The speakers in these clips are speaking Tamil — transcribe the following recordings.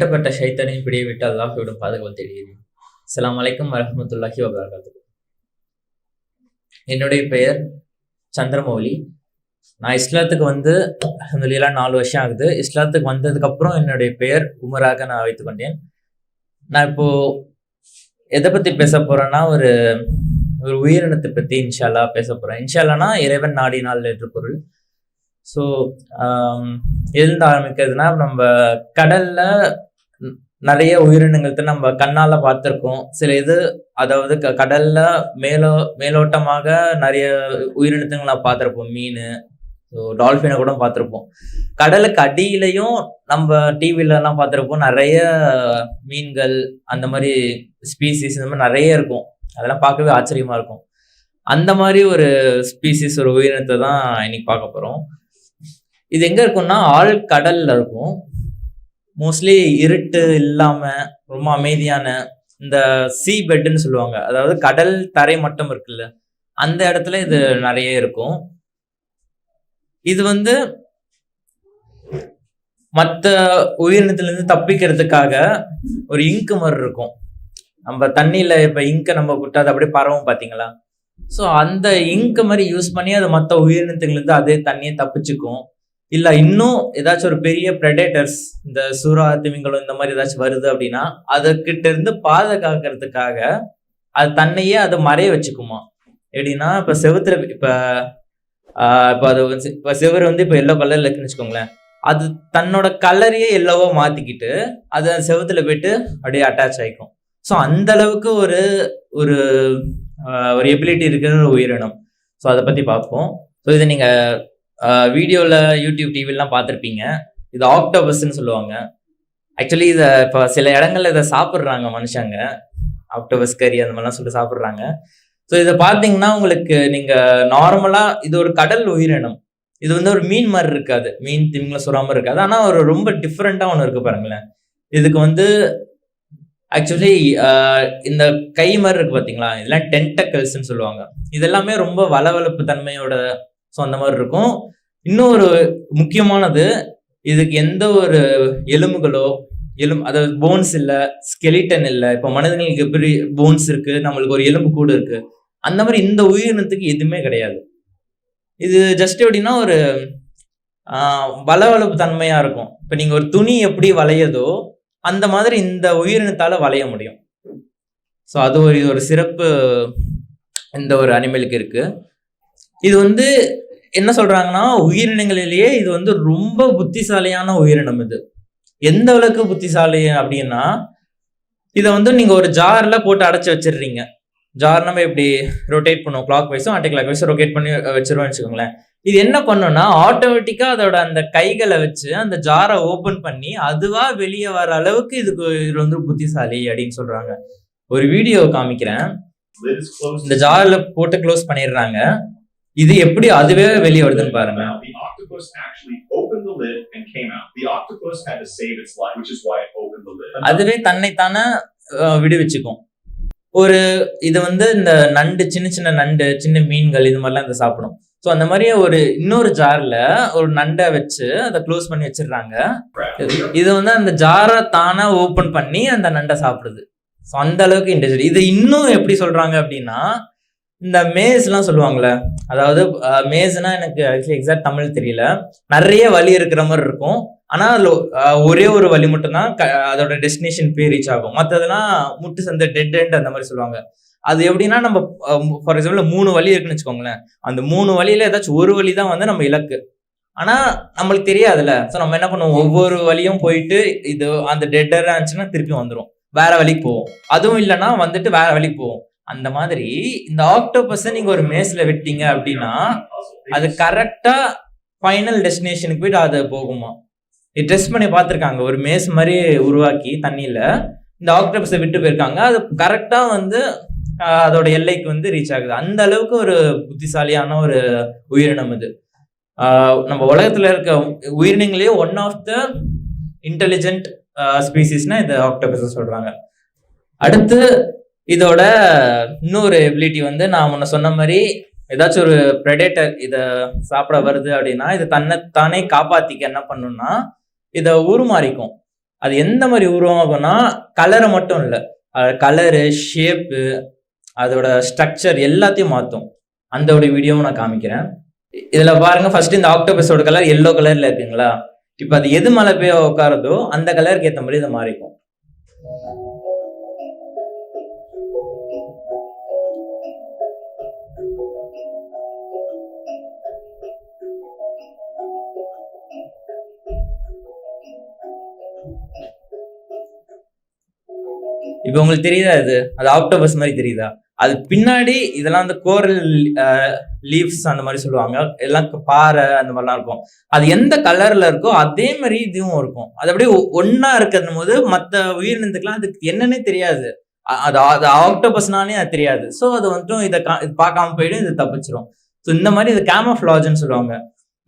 விரட்டப்பட்ட ஷைத்தனையும் பிடியை விட்டு அல்லாஹ்விடம் பாதுகாவல் தேடுகிறேன் அஸ்ஸலாமு அலைக்கும் வரமத்துல்லாஹி வபரகாத்து என்னுடைய பெயர் சந்திரமௌலி. நான் இஸ்லாத்துக்கு வந்து அல்ஹம்துலில்லாஹ் நாலு வருஷம் ஆகுது. இஸ்லாத்துக்கு வந்ததுக்கப்புறம் என்னுடைய பெயர் உமராக நான் வைத்துக் கொண்டேன். நான் இப்போ எதை பற்றி பேச போறேன்னா ஒரு ஒரு உயிரினத்தை பற்றி இன்ஷால்லா பேச போகிறேன் இன்ஷால்லானா இறைவன் நாடினால் என்று பொருள். ஸோ எழுந்து ஆரம்பிக்கிறதுனா நம்ம கடல்ல நிறைய உயிரினங்கள்ட்ட நம்ம கண்ணால பார்த்துருக்கோம். சில இது அதாவது க- கடல்ல மேலோ மேலோட்டமாக நிறைய உயிரினத்துங்களை பார்த்துருப்போம். மீன் ஸோ டால்ஃபினை கூட பார்த்துருப்போம். கடலுக்கு அடியிலையும் நம்ம டிவிலலாம் பார்த்துருப்போம். நிறைய மீன்கள் அந்த மாதிரி ஸ்பீசிஸ் இந்த மாதிரி நிறைய இருக்கும். அதெல்லாம் பார்க்கவே ஆச்சரியமா இருக்கும். அந்த மாதிரி ஒரு ஸ்பீசிஸ் ஒரு உயிரினத்தை தான் இன்னைக்கு பார்க்க போகிறோம் இது எங்கே இருக்கும்னா ஆழ் கடல்ல இருக்கும். மோஸ்ட்லி இருட்டு இல்லாம ரொம்ப அமைதியான இந்த சீ பெட்டுன்னு சொல்லுவாங்க. அதாவது கடல் தரை மட்டம் இருக்குல்ல அந்த இடத்துல இது நிறைய இருக்கும். இது வந்து மற்ற உயிரினத்திலிருந்து தப்பிக்கிறதுக்காக ஒரு இங்கு மாதிரி இருக்கும். நம்ம தண்ணியில இப்போ இங்கை நம்ம விட்டா அது அப்படியே பரவும் பார்த்தீங்களா ஸோ அந்த இங்கு மாதிரி யூஸ் பண்ணி அது மற்ற உயிரினத்துலேருந்து அதே தண்ணியை தப்பிச்சுக்கும். இல்லை இன்னும் ஏதாச்சும் ஒரு பெரிய ப்ரெடேட்டர்ஸ் இந்த சூறா திமிங்கலம் இந்த மாதிரி ஏதாச்சும் வருது அப்படின்னா அதுக்கிட்ட இருந்து பாதுகாக்கிறதுக்காக அது தன்னையே அதை மறைய வச்சுக்குமா? எப்படின்னா இப்போ செவுத்துல இப்போ இப்போ அது வந்து இப்ப செவுரு வந்து இப்போ எல்லோ கலரில் இருக்குன்னு வச்சுக்கோங்களேன். அது தன்னோட கலரையே எல்லோவோ மாற்றிக்கிட்டு அது அந்த செவுத்துல போயிட்டு அப்படியே அட்டாச் ஆகிக்கும் ஸோ அந்த அளவுக்கு ஒரு ஒரு ஒரு எபிலிட்டி இருக்கிற ஒரு உயிரினம். ஸோ அதை பற்றி பார்ப்போம். ஸோ இதை நீங்கள் வீடியோவில் யூடியூப் டிவிலாம் பார்த்துருப்பீங்க. இது ஆக்டோபஸ்ன்னு சொல்லுவாங்க. ஆக்சுவலி இதை இப்போ சில இடங்கள்ல இதை சாப்பிட்றாங்க மனுஷங்க. ஆக்டோபஸ் கறி அந்த மாதிரிலாம் சொல்லிட்டு சாப்பிட்றாங்க. ஸோ இதை பார்த்தீங்கன்னா உங்களுக்கு நீங்கள் நார்மலாக இது ஒரு கடல் உயிரினம். இது வந்து ஒரு மீன் மாதிரி இருக்காது. மீன் திமிங்கல சுறாமல் இருக்காது. ஆனால் ஒரு ரொம்ப டிஃப்ரெண்ட்டாக ஒன்று இருக்குது பாருங்களேன். இதுக்கு வந்து ஆக்சுவலி இந்த கை மாதிரி இருக்கு பார்த்தீங்களா இதெல்லாம் டென்டக்கல்ஸ்ன்னு சொல்லுவாங்க. இதெல்லாமே ரொம்ப வளவளப்பு தன்மையோட ஸோ அந்த மாதிரி இருக்கும். இன்னும் ஒரு முக்கியமானது இதுக்கு எந்த ஒரு எலும்புகளோ எலும் அதாவது போன்ஸ் இல்லை ஸ்கெலிட்டன் இல்லை இப்போ மனிதர்களுக்கு எப்படி போன்ஸ் இருக்கு நம்மளுக்கு ஒரு எலும்பு கூடு இருக்கு அந்த மாதிரி இந்த உயிரினத்துக்கு எதுவுமே கிடையாது. இது ஜஸ்ட் எப்படின்னா ஒரு வளவளப்பு தன்மையாக இருக்கும். இப்போ நீங்கள் ஒரு துணி எப்படி வளையதோ அந்த மாதிரி இந்த உயிரினத்தால் வளைய முடியும். ஸோ அது ஒரு இது ஒரு சிறப்பு இந்த ஒரு அனிமலுக்கு இருக்குது இது வந்து என்ன சொல்றாங்கன்னா உயிரினங்களிலேயே இது வந்து ரொம்ப புத்திசாலியான உயிரினம் இது. எந்த அளவுக்கு புத்திசாலி அப்படின்னா இதை வந்து நீங்க ஒரு ஜார்ல போட்டு அடைச்சு வச்சிடுறீங்க. ஜார் நம்ம இப்படி ரொட்டேட் பண்ணுவோம் கிளாக் வைஸும் ஆன்டி கிளாக் வைஸும் ரொட்டேட் பண்ணி வச்சிருவோம் வச்சுக்கோங்களேன். இது என்ன பண்ணும்னா ஆட்டோமேட்டிக்கா அதோட அந்த கைகளை வச்சு அந்த ஜாரை ஓபன் பண்ணி அதுவா வெளியே வர அளவுக்கு இதுக்கு இது வந்து புத்திசாலி அப்படின்னு சொல்றாங்க. ஒரு வீடியோ காமிக்கிறேன். இந்த ஜார்ல போட்டு க்ளோஸ் பண்ணிடுறாங்க. இது எப்படி அதுவே வெளியே வருதுன்னு பாருங்க. the octopus actually opened the lid and came out. The octopus had to save its life, which is why it opened the lid. அதுவே தன்னைத்தானே விடுவிச்சுக்கும். ஒரு இது வந்து இந்த நண்டு சின்ன சின்ன நண்டு சின்ன மீன்கள் இது மாதிரிலாம் இதை சாப்பிடும். ஸோ அந்த மாதிரி ஒரு இன்னொரு ஜார்ல ஒரு நண்டை வச்சு அதை க்ளோஸ் பண்ணி வச்சிடுறாங்க. இது- வந்து அந்த ஜாரை தானா ஓபன் பண்ணி அந்த நண்டை சாப்பிடுது. ஸோ அந்த அளவுக்கு இன்டெலிஜென்ட் இது இன்னும் எப்படி சொல்றாங்க அப்படின்னா இந்த மேஸ்லாம் சொல்லுவாங்கல்ல அதாவது மேஸ்னா எனக்கு ஆக்சுவலி எக்ஸாக்ட் தமிழ் தெரியல. நிறைய வழி இருக்கிற மாதிரி இருக்கும். ஆனா அதுல ஒரே ஒரு வழி மட்டும்தான் க- அதோட டெஸ்டினேஷன் போய் ரீச் ஆகும். மற்றதெல்லாம் முட்டு சந்த டெட் எண்ட் அந்த மாதிரி சொல்லுவாங்க. அது எப்படின்னா நம்ம ஃபார் எக்ஸாம்பிள் மூணு வழி இருக்குன்னு வச்சுக்கோங்களேன். அந்த மூணு வழியில ஏதாச்சும் ஒரு வழி தான் வந்து நம்ம இலக்கு. ஆனா நம்மளுக்கு தெரியாதுல்ல. ஸோ நம்ம என்ன பண்ணுவோம்? ஒவ்வொரு வழியும் போயிட்டு இது அந்த டெட்டரா இருந்துச்சுன்னா திருப்பி வந்துரும். வேற வழிக்கு போவோம். அதுவும் இல்லைன்னா வந்துட்டு வேற வழிக்கு போவோம். அந்த மாதிரி இந்த ஆக்டோபஸை நீங்க ஒரு மேஸ்ல விட்டீங்க அப்படின்னா அது கரெக்டா ஃபைனல் டெஸ்டினேஷனுக்கு போயிட்டு அது போகுமா? இது டெஸ்ட் பண்ணி பார்த்துருக்காங்க. ஒரு மேஸ் மாதிரி உருவாக்கி தண்ணியில இந்த ஆக்டோபஸை விட்டு போயிருக்காங்க. அது கரெக்டா வந்து அதோட எல்லைக்கு வந்து ரீச் ஆகுது. அந்த அளவுக்கு ஒரு புத்திசாலியான ஒரு உயிரினம் இது. நம்ம உலகத்துல இருக்க உயிரினங்களே ஒன் ஆஃப் த இன்டெலிஜென்ட் ஸ்பீசிஸ்னா இந்த ஆக்டோபஸ் சொல்றாங்க. அடுத்து இதோட இன்னொரு எபிலிட்டி வந்து நான் முன்ன சொன்ன மாதிரி ஏதாச்சும் ஒரு ப்ரெடேட்டர் இதை சாப்பிட வருது அப்படின்னா இது தன்னை தானே காப்பாத்திக்க என்ன பண்ணும்னா இதை உருமாறிக்கும். அது எந்த மாதிரி உருவாகும்னா கலரை மட்டும் இல்லை. கலரு ஷேப்பு அதோட ஸ்ட்ரக்சர் எல்லாத்தையும் மாற்றும் அந்த ஒரு வீடியோவும் நான் காமிக்கிறேன். இதில் பாருங்க ஃபர்ஸ்ட் இந்த ஆக்டோபஸோட கலர் எல்லோ கலரில் இருக்குங்களா? இப்போ அது எது மலை போய் உட்காருதோ அந்த கலருக்கு ஏற்ற மாதிரி இதை மாறிக்கும். இப்போ உங்களுக்கு தெரியுதா இது? அது ஆக்டோபஸ் மாதிரி தெரியுதா? அது பின்னாடி இதெல்லாம் அந்த கோரல் லீவ்ஸ் அந்த மாதிரி சொல்லுவாங்க. எல்லாம் பாறை அந்த மாதிரிலாம் இருக்கும். அது எந்த கலர்ல இருக்கோ அதே மாதிரி இதுவும் இருக்கும். அது அப்படியே ஒன்னா இருக்கிறது போது மற்ற உயிரினத்துக்குலாம் அதுக்கு என்னன்னே தெரியாது. அது அது ஆக்டோபஸ்னாலே அது தெரியாது. ஸோ அது வந்துட்டும் இதை கா- இது பார்க்காம போயிடும் இது தப்பிச்சிரும். ஸோ இந்த மாதிரி இது கேமஃப்ளாஜ்னு சொல்லுவாங்க.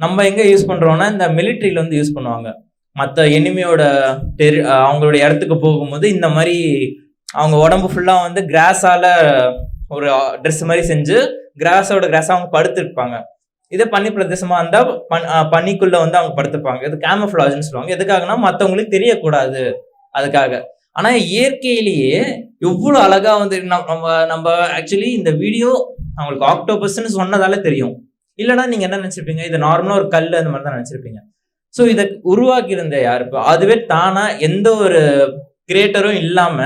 நம்ம எங்க யூஸ் பண்றோம்னா இந்த மிலிட்ரியில வந்து யூஸ் பண்ணுவாங்க. மற்ற எனிமியோட டெரி அவங்களோட இடத்துக்கு போகும்போது இந்த மாதிரி அவங்க உடம்பு ஃபுல்லாக வந்து கிராஸால ஒரு ட்ரெஸ் மாதிரி செஞ்சு கிராஸோட கிராஸாக அவங்க படுத்துருப்பாங்க. இதே பனி பிரதேசமா இருந்தா பன் பனிக்குள்ளே பனிக்குள்ள வந்து அவங்க படுத்துப்பாங்க. இது கேமஃப்ளாஜ்னு சொல்லுவாங்க. எதுக்காகனா மற்றவங்களுக்கு தெரியக்கூடாது அதுக்காக. ஆனா இயற்கையிலேயே எவ்வளவு அழகா வந்து நம்ம நம்ம நம்ம ஆக்சுவலி இந்த வீடியோ அவங்களுக்கு ஆக்டோபஸ்ன்னு சொன்னதால தெரியும். இல்லைன்னா நீங்க என்ன நினைச்சிருப்பீங்க? இது நார்மலா ஒரு கல் அந்த மாதிரி தான் நினைச்சிருப்பீங்க. ஸோ இதை உருவாக்கியிருந்த யார்? இப்போ அதுவே தானா எந்த ஒரு கிரியேட்டரும் இல்லாம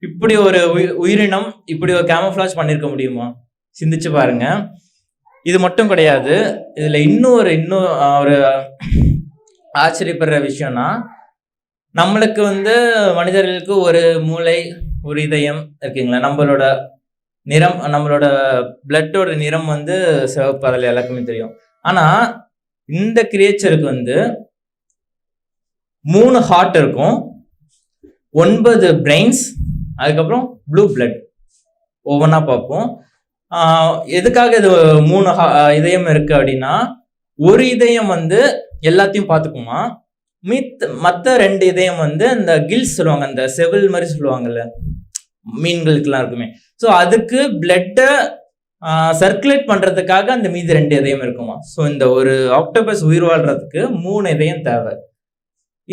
இப்படி ஒரு உயி- உயிரினம் இப்படி ஒரு கேமஃப்ளாஜ் பண்ணியிருக்க முடியுமா? சிந்திச்சு பாருங்க. இது மட்டும் கிடையாது. இதுல இன்னும் ஒரு இன்னும் ஒரு ஆச்சரியப்படுற விஷயம்னா நம்மளுக்கு வந்து மனிதர்களுக்கு ஒரு மூளை ஒரு இதயம் இருக்குங்களா? நம்மளோட நிறம் நம்மளோட பிளட்டோட நிறம் வந்து சிவப்பு அதில் எல்லாருக்குமே தெரியும். ஆனா இந்த கிரியேச்சருக்கு வந்து மூணு ஹார்ட் இருக்கும். ஒன்பது பிரெயின்ஸ் அதுக்கப்புறம் ப்ளூ பிளட் ஒவ்வொன்றா பார்ப்போம். எதுக்காக இது மூணு ஹா- இதயம் இருக்குது அப்படின்னா ஒரு இதயம் வந்து எல்லாத்தையும் பார்த்துக்குமா? மித் மற்ற ரெண்டு இதயம் வந்து அந்த கில்ஸ் சொல்லுவாங்க அந்த செவில் மாதிரி சொல்லுவாங்கல்ல மீன்களுக்கெல்லாம் இருக்குமே. ஸோ அதுக்கு பிளட்டை சர்க்குலேட் பண்ணுறதுக்காக அந்த மீதி ரெண்டு இதயம் இருக்குமா? ஸோ இந்த ஒரு ஆக்டோபஸ் உயிர் வாழ்கிறதுக்கு மூணு இதயம் தேவை.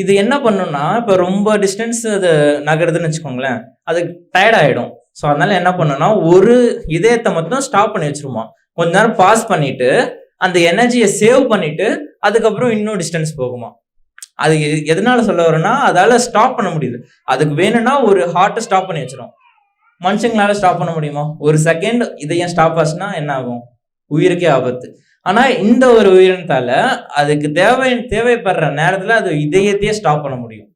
இது என்ன பண்ணுன்னா இப்போ ரொம்ப டிஸ்டன்ஸ் அது நகருதுன்னு வச்சுக்கோங்களேன் அது டயர்ட் ஆகிடும் ஸோ அதனால என்ன பண்ணுன்னா ஒரு இதயத்தை மட்டும் ஸ்டாப் பண்ணி வச்சிருமா? கொஞ்ச நேரம் பாஸ் பண்ணிட்டு அந்த எனர்ஜியை சேவ் பண்ணிட்டு அதுக்கப்புறம் இன்னும் டிஸ்டன்ஸ் போகுமா? அது எதனால சொல்ல வரேன்னா அதால ஸ்டாப் பண்ண முடியுது. அதுக்கு வேணும்னா ஒரு ஹார்ட்டை ஸ்டாப் பண்ணி வச்சிரும். மனுஷங்களால ஸ்டாப் பண்ண முடியுமா? ஒரு செகண்ட் இதயம் ஸ்டாப் ஆச்சுன்னா என்ன ஆகும்? உயிருக்கே ஆபத்து. ஆனால் இந்த ஒரு உயிரினத்தால் அதுக்கு தேவை தேவைப்படுற நேரத்தில் அது இதயத்தையே ஸ்டாப் பண்ண முடியும்.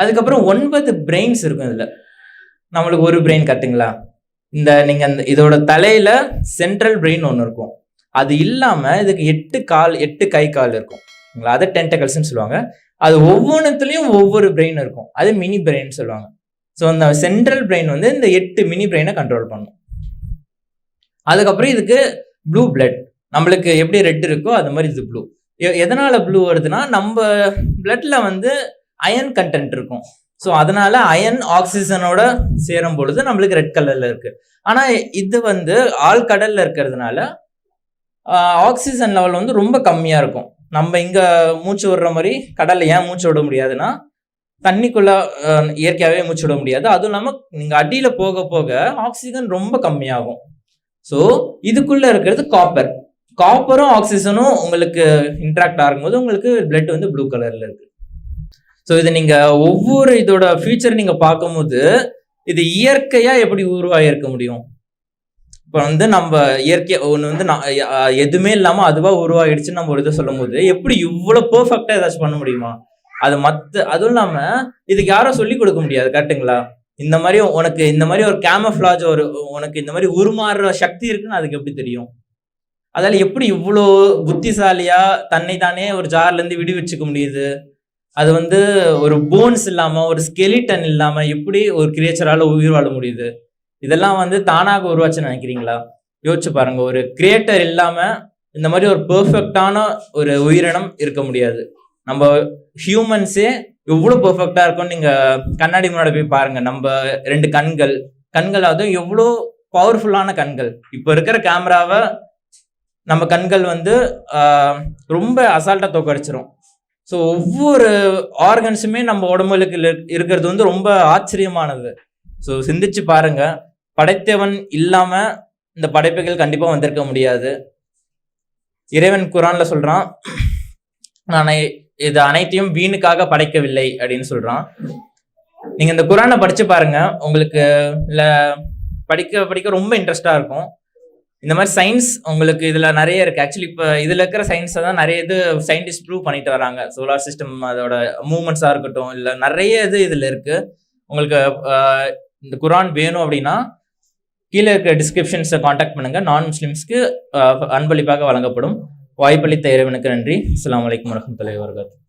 அதுக்கப்புறம் ஒன்பது பிரெயின்ஸ் இருக்கும் இதில். நம்மளுக்கு ஒரு பிரெயின் கட்டுங்களா இந்த நீங்கள் அந்த இதோட தலையில் சென்ட்ரல் பிரெயின் ஒன்று இருக்கும். அது இல்லாமல் இதுக்கு எட்டு கால் எட்டு கை கால் இருக்கும். சரிங்களா? அதை டென்டகல்ஸ்னு சொல்லுவாங்க. அது ஒவ்வொன்றுத்துலயும் ஒவ்வொரு பிரெயின் இருக்கும். அது மினி பிரெயின் சொல்லுவாங்க. ஸோ அந்த சென்ட்ரல் பிரெயின் வந்து இந்த எட்டு மினி பிரெயினை கண்ட்ரோல் பண்ணும். அதுக்கப்புறம் இதுக்கு ப்ளூ பிளட் நம்மளுக்கு எப்படி ரெட் இருக்கோ அது மாதிரி இது ப்ளூ எதனால் ப்ளூ வருதுன்னா நம்ம பிளட்ல வந்து அயன் கண்டென்ட் இருக்கும். ஸோ அதனால அயன் ஆக்சிஜனோட சேரும் பொழுது நம்மளுக்கு ரெட் கலர்ல இருக்கு. ஆனால் இது வந்து ஆழ்கடலில் இருக்கிறதுனால ஆக்சிஜன் லெவல் வந்து ரொம்ப கம்மியாக இருக்கும். நம்ம இங்கே மூச்சு விடுற மாதிரி கடலில் ஏன் மூச்சு விட முடியாதுன்னா தண்ணிக்குள்ளே இயற்கையாகவே மூச்சு விட முடியாது. அதுவும் இல்லாமல் நீங்கள் அடியில் போக போக ஆக்சிஜன் ரொம்ப கம்மியாகும். ஸோ இதுக்குள்ளே இருக்கிறது காப்பர் காப்பரும் ஆக்சிஜனும் உங்களுக்கு இன்ட்ராக்ட் ஆகும்போது உங்களுக்கு பிளட் வந்து ப்ளூ கலர்ல இருக்கு. ஸோ இது நீங்க ஒவ்வொரு இதோட ஃபியூச்சர் நீங்க பார்க்கும்போது இது இயற்கையா எப்படி உருவாகியிருக்க முடியும்? இப்போ வந்து நம்ம இயற்கை ஒன்று வந்து நான் எதுவுமே இல்லாமல் அதுவாக உருவாகிடுச்சுன்னு நம்ம ஒரு இதை சொல்லும்போது எப்படி இவ்வளோ பெர்ஃபெக்டாக ஏதாச்சும் பண்ண முடியுமா? அது மற்ற அதுவும் இல்லாமல் இதுக்கு யாரும் சொல்லி கொடுக்க முடியாது கரெக்ட்டுங்களா? இந்த மாதிரி உனக்கு இந்த மாதிரி ஒரு கேமஃப்ளாஜ் ஒரு உனக்கு இந்த மாதிரி உருமாறுற சக்தி இருக்குன்னு அதுக்கு எப்படி தெரியும்? அதால எப்படி இவ்வளோ புத்திசாலியா தன்னை தானே ஒரு ஜார்ல இருந்து விடுவிச்சுக்க முடியுது? அது வந்து ஒரு போன்ஸ் இல்லாம ஒரு ஸ்கெலிட்டன் இல்லாம எப்படி ஒரு கிரியேச்சரால உயிர் வாழ முடியுது? இதெல்லாம் வந்து தானாக உருவாச்சுன்னு நினைக்கிறீங்களா? யோசிச்சு பாருங்க. ஒரு கிரியேட்டர் இல்லாம இந்த மாதிரி ஒரு பெர்ஃபெக்டான ஒரு உயிரினம் இருக்க முடியாது. நம்ம ஹியூமன்ஸே எவ்வளோ பெர்ஃபெக்டா இருக்கும்னு நீங்க கண்ணாடி முன்னாடி போய் பாருங்க. நம்ம ரெண்டு கண்கள். கண்கள் அதுவும் எவ்வளோ பவர்ஃபுல்லான கண்கள். இப்போ இருக்கிற கேமராவை நம்ம கண்கள் வந்து ரொம்ப அசால்ட்டாக தோக்கடிச்சிரும். ஸோ ஒவ்வொரு ஆர்கன்ஸுமே நம்ம உடம்புகளுக்கு இருக்கிறது வந்து ரொம்ப ஆச்சரியமானது. ஸோ சிந்திச்சு பாருங்க. படைத்தவன் இல்லாமல் இந்த படைப்புகள் கண்டிப்பாக வந்திருக்க முடியாது. இறைவன் குரான்ல சொல்றான் நான் இது அனைத்தையும் வீணுக்காக படைக்கவில்லை அப்படின்னு சொல்றான். நீங்க இந்த குரானை படிச்சு பாருங்க. உங்களுக்கு இல்லை படிக்க படிக்க ரொம்ப இன்ட்ரெஸ்டா இருக்கும். இந்த மாதிரி சயின்ஸ் உங்களுக்கு இதில் நிறைய இருக்கு. ஆக்சுவலி இப்போ இதில் இருக்கிற சயின்ஸை தான் நிறைய இது சயின்டிஸ்ட் ப்ரூவ் பண்ணிட்டு வராங்க. சோலார் சிஸ்டம் அதோட மூமெண்ட்ஸாக இருக்கட்டும் இல்லை நிறைய இது இதில் இருக்கு. உங்களுக்கு இந்த குரான் வேணும் அப்படின்னா கீழே இருக்க டிஸ்கிரிப்ஷன்ஸை காண்டாக்ட் பண்ணுங்க. நான் முஸ்லீம்ஸ்க்கு அன்பளிப்பாக வழங்கப்படும். வாய்ப்பளித்த இறைவனுக்கு நன்றி. அஸ்ஸலாமு அலைக்கும் வரஹ்மத்துல்லாஹி வபரகாத்துஹு.